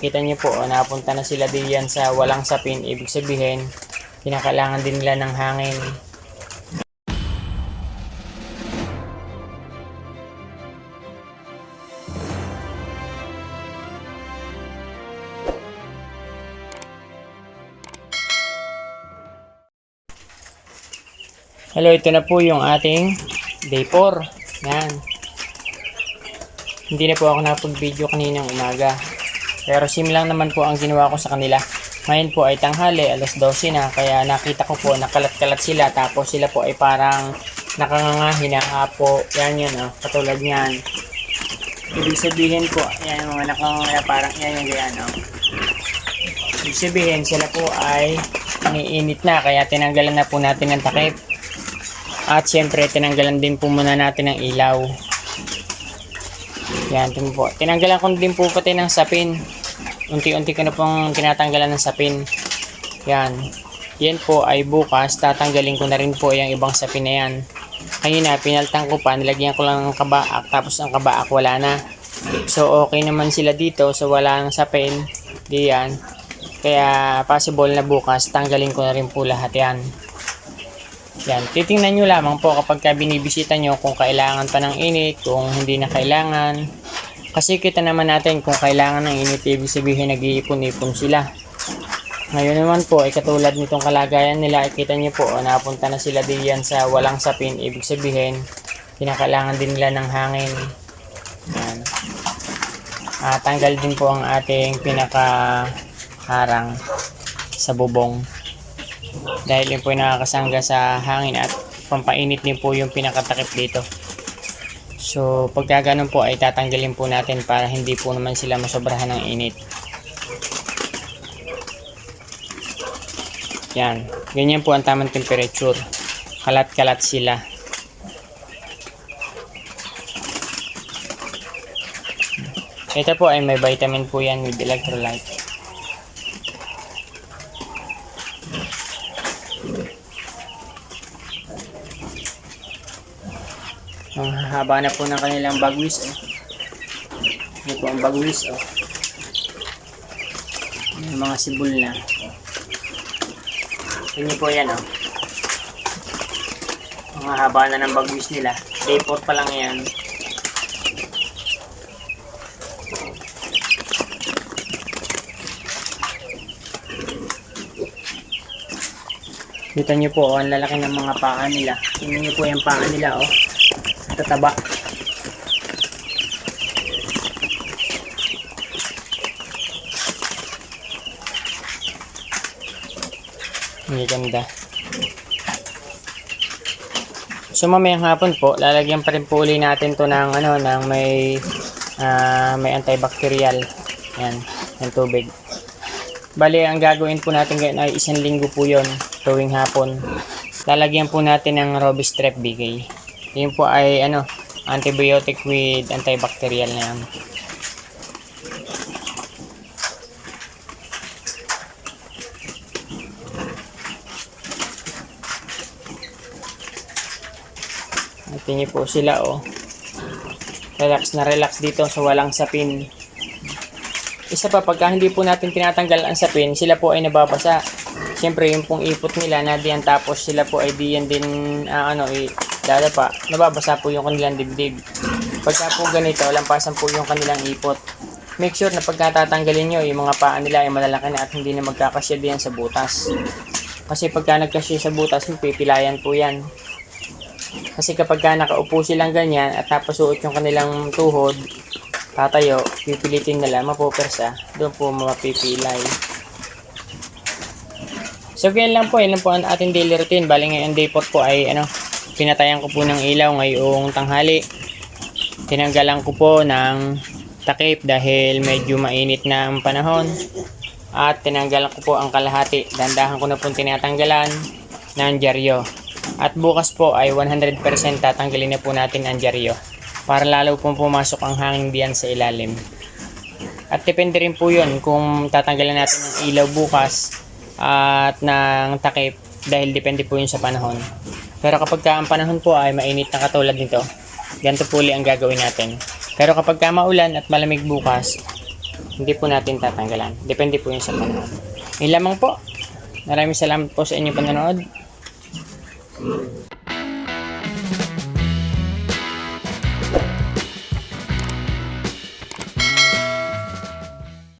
Kita niyo po, oh, napunta na sila din yan sa walang sapin. Ibig sabihin, kinakailangan din nila ng hangin. Hello, ito na po yung ating day 4. Yan. Hindi na po ako napag-video kaninang umaga. Pero sim lang naman po ang ginawa ko sa kanila. Ngayon po ay tanghali, alas 12 na. Kaya nakita ko po, nakalat-kalat sila. Tapos sila po ay parang nakangangahin na apo. Yan yun, oh, katulad yan. Ibig sabihin po, yan mga nakanganga parang yan yung ganyan, oh. Ibig sabihin, sila po ay nangiinit na. Kaya tinanggalan na po natin ng takip. At syempre, tinanggalan din po muna natin ng ilaw. Yan, tingnan po. Tinanggalan ko din po pati ng sapin. Unti-unti ko na pong tinatanggalan ng sapin. Yan. Yan po ay bukas, tatanggalin ko na rin po yung ibang sapin na yan. Kanina, pinaltang ko pa, nilagyan ko lang ng kabaak, tapos ang kabaak wala na. So, okay naman sila dito, so wala ng sapin. Di yan. Kaya, possible na bukas, tanggalin ko na rin po lahat yan. Yan, titingnan nyo lamang po kapag ka binibisita nyo kung kailangan pa ng init, kung hindi na kailangan. Kasi kita naman natin kung kailangan ng init, ibig sabihin nag-iipon-ipon sila. Ngayon naman po, ay katulad nitong kalagayan nila, ay kita nyo po, oh, napunta na sila din yan sa walang sapin, ibig sabihin, kinakailangan din nila ng hangin. Yan. Ah, tanggal din po ang ating pinaka harang sa bubong dahil yun po yung nakakasangga sa hangin at pampainit din po yung pinakatakip dito. So, pagka ganun po ay tatanggalin po natin para hindi po naman sila masobrahan ng init. Yan. Ganyan po ang tamang temperature. Kalat-kalat sila. Ito po ay may vitamin po yan with electrolyte. Ang haba na po ng kanilang bagwis. Oh. Ito po ang bagwis. Oh. Yung mga sibol na. Tingnan po yan. Oh. Ang haba na ng bagwis nila. Day 4 pa lang yan. Kita nyo po, oh, ang lalaki ng mga paa nila. Tingnan nyo po yung paa nila, oh tataba. Ang ganda. So mamayang hapon po, lalagyan pa rin po uli natin to ng ano, ng may ah, may antibacterial. Yan, ng tubig. Bali, ang gagawin po natin ngayon ay isang linggo po yon tuwing hapon. Lalagyan po natin ng Robistrep bigay. Yun po ay ano, antibiotic with antibacterial na yan. Niyo po sila oh. Relax na relax dito sa walang sapin. Isa pa, pagka hindi po natin tinatanggal ang sapin, sila po ay nababasa. Siyempre, yung pong ipot nila na diyan tapos sila po ay diyan din ah, ano, i dadapa, nababasa po yung kanilang dibdib. Pagka po ganito, lampasan po yung kanilang ipot. Make sure na pagka tatanggalin nyo, yung mga paa nila ay malalaki na at hindi na magkakasya diyan sa butas. Kasi pagka nagkasya sa butas, pipilayan po yan. Kasi kapag ka nakaupo silang ganyan at napasuot yung kanilang tuhod, tatayo, pipilitin nila, mapupersa, doon po mapipilay. So, ganyan lang po. Yan lang po ang ating daily routine. Bali ngayon day 4 po ay ano, pinatayan ko po ng ilaw ngayong tanghali. Tinanggalan ko po ng takip dahil medyo mainit na ang panahon. At tinanggalan ko po ang kalahati. Dandahan ko na po tinatanggalan ng dyaryo. At bukas po ay 100% tatanggalin na po natin ang dyaryo. Para lalo pong pumasok ang hangin diyan sa ilalim. At depende rin po yun kung tatanggalan natin ng ilaw bukas at ng takip dahil depende po yun sa panahon. Pero kapag ka ang panahon po ay mainit na katulad nito, ganito po ang gagawin natin. Pero kapag ka maulan at malamig bukas, hindi po natin tatanggalan. Depende po yun sa panood. Yun lamang po. Maraming salamat po sa inyong panonood.